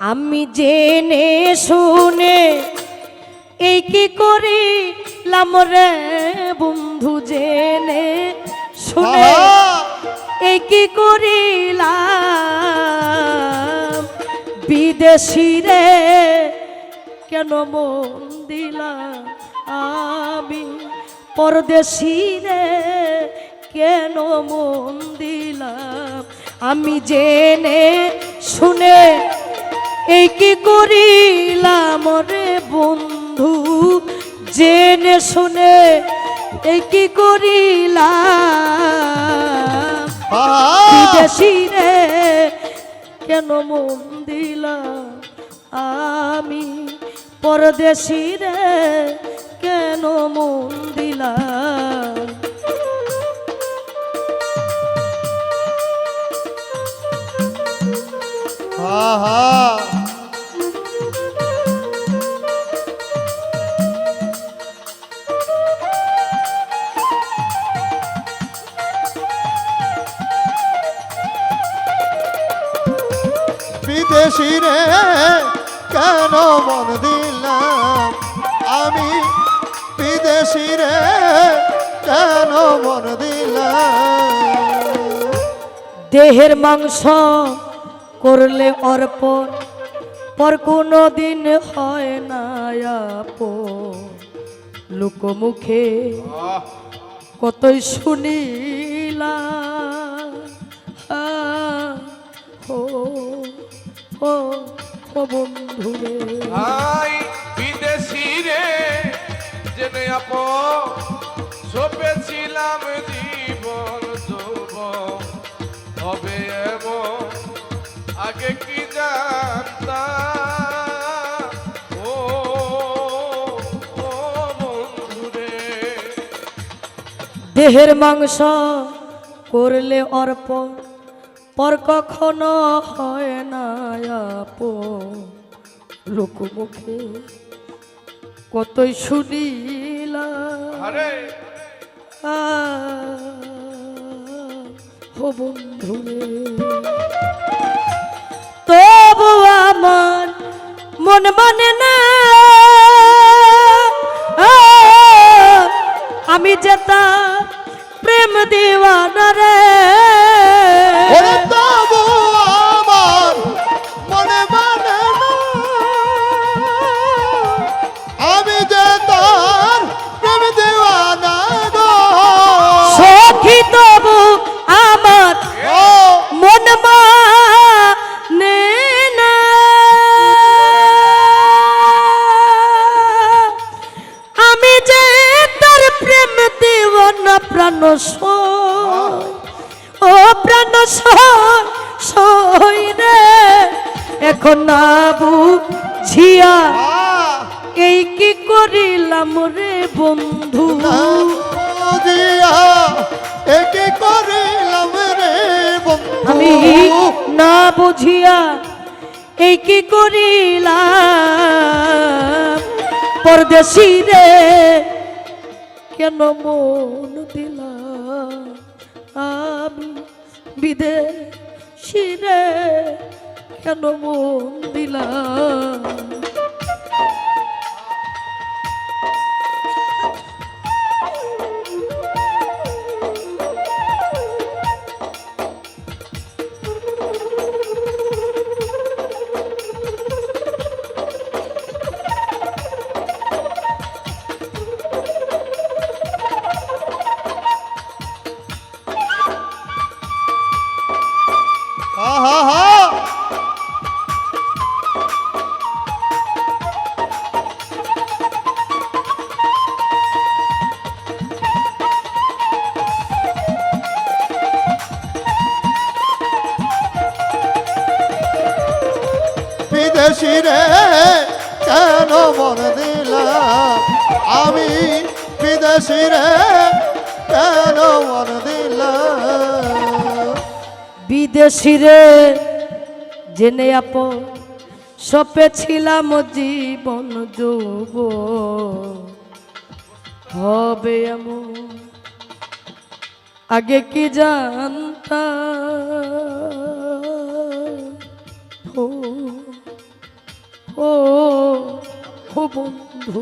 আমি জেনে শুনে এই কি করি রে বন্ধু জেনে শুনে এই কি করিলাম? বিদেশি রে কেন মন দিলাম আমি? পরদেশি রে কেন মন দিলাম? আমি জেনে শুনে এই কি করিলাম রে বন্ধু জেনে শুনে এই কি করিলাম! বিদেশি রে কেন মন দিলাম আমি পরদেশি রে কেন মন দিলাম আহা! বিদেশি রে কেন মন দিলাম? আমি বিদেশি রে কেন মন দিলাম? দেহের মাংস করলে অর্পণ পর কোনো দিন হয় না লোকমুখে কতই শুনিলা ও ও বন্ধু রে আই বিদেশি রে জেনে আপ সপেছিলাম জীবন হবে এমন আগে কি জানতাম? দেহের মাংস করলে অর্পণ পর কখনো হয় না। লোকমুখে কতই শুনিলা আরে। ও বন্ধু তবু আমার মন মানে না। আমি যেতা প্রেম দিওয়ানা রে। এখন না বুঝিয়া এই কি করিলাম রে বন্ধু? আমি না বুঝিয়া এই কি করিলাম? পরদেশি রে কেন মন দিলাম? আমি বিদেশি রে কেন মন দিলাম বিদেশি রে, কেন মন দিলাম আমি বিদেশি রে, কেন মন দিলাম বিদেশি রে, জেনে আপ, সপে ছিলাম জীবন যৌব। হবে এমন, আগে কি জানতাম? ও বন্ধু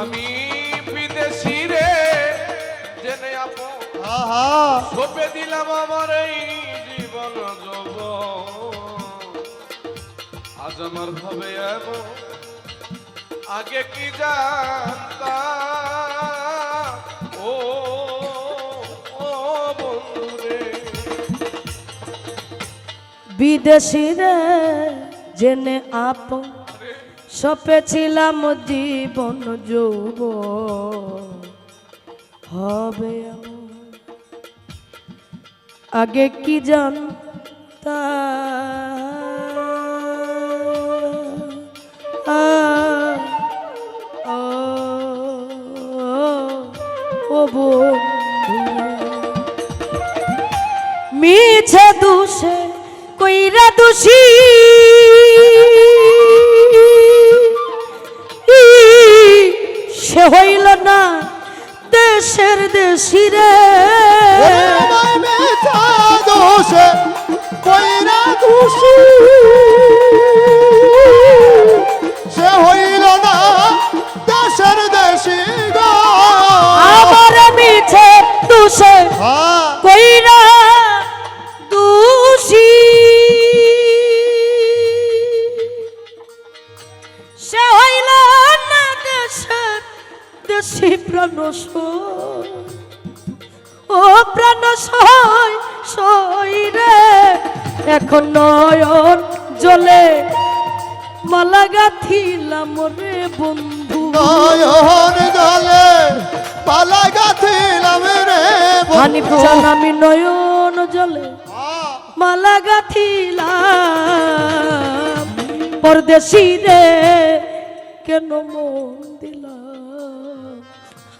আমি বিদেশি রে জেনে আপন। আহা। সপে দিলাম আমার এই জীবন যব আজ আমার ভাবে এমন আগে কি জানতা ও ও রে বিদেশি রে জেনে আপ সপেছিলাম জীবন যৌব হবে। আগে কি জানতা মিছে দুষে কইরা দোষী। না দেশের দেশি রে। দোষে কইরা সে হইল না দেশের দেশি গো। আমার মিছে দুষে হ্যাঁ। কইরা ও প্রাণ সই সই রে। এখন নয়ন জলে মালা গাথিলাম রে বন্ধু। নয়ন জলে পালা গাথিলাম রে বন্ধু। আমি নয়ন জলে মালা গাথিলাম। পরদেশি রে কেন মন দিলাম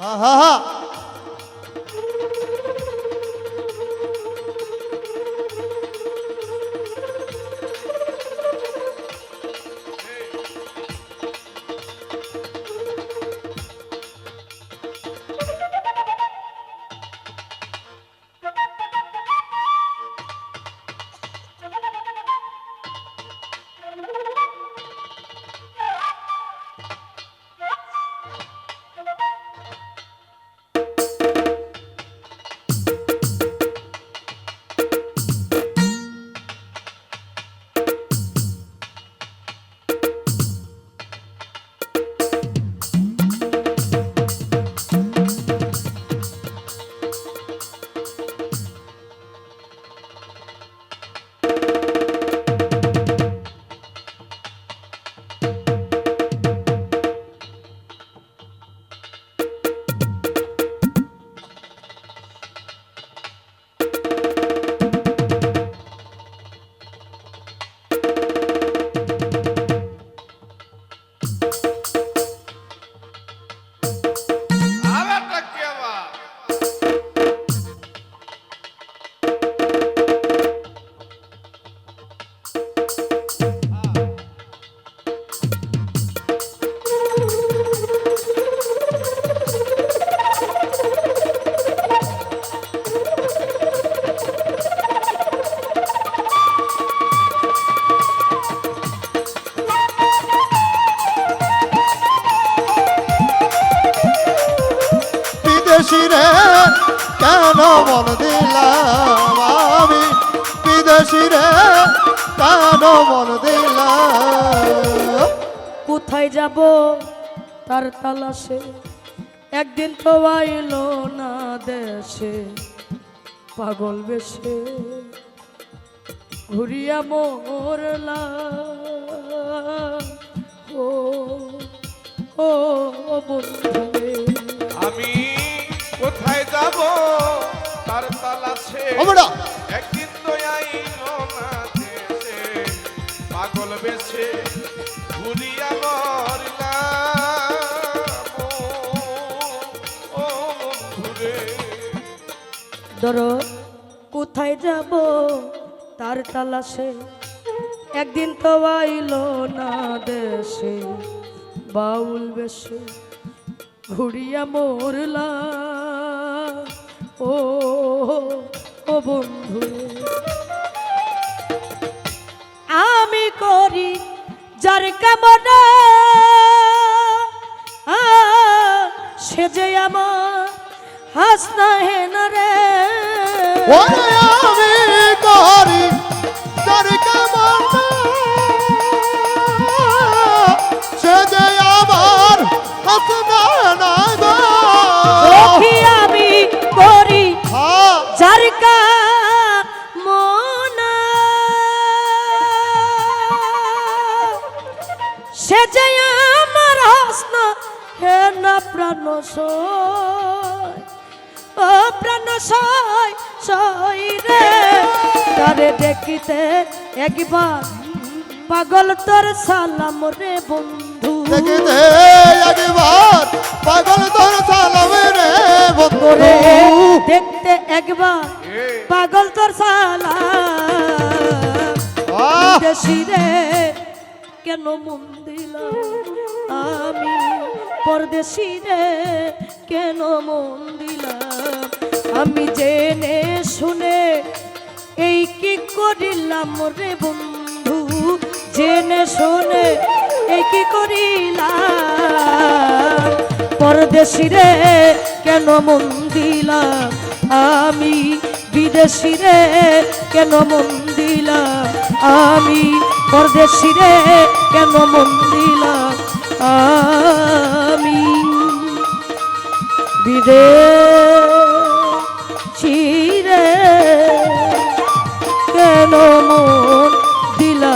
আহা আর কোথায় যাব? তার তালাশে। একদিন তো আইল না দেশে পাগল বেশে। ঘুরিয়া মোরলা ও ও বন্ধু আমি কোথায় যাব? তার তালাশে। একদিন তো আইল না দেশে পাগল বেশে। ঘুরিয়া ধরো কোথায় যাব? তার তালাশে। একদিন তো আইল না দেশে, বাউল বেশে ঘুরিয়া মোরলা। ও ও বন্ধু, আমি করি যার কামনা সে যে আমার হাসনা হেনা রে। আমি করি সয় সয় রে। তারে দেখিতে একবার পাগল তোর সালাম রে বন্ধু। দেখিতে একবার পাগল তোর সালামে রে বন্ধু। করে দেখতে একবার পাগল তোর সালাম। দেশি রে কেন মন দিলাম আমি? পরদেশি রে কেন মন দিলাম? আমি জেনে শুনে এই কি করিলাম রে বন্ধু? জেনে শুনে এই কি করিলাম? পরদেশি রে, কেন মন দিলাম? আমি বিদেশি রে, কেন মন দিলাম? আমি পরদেশি রে, কেন মন দিলাম? আমি বিদেশি কেন মন দিলা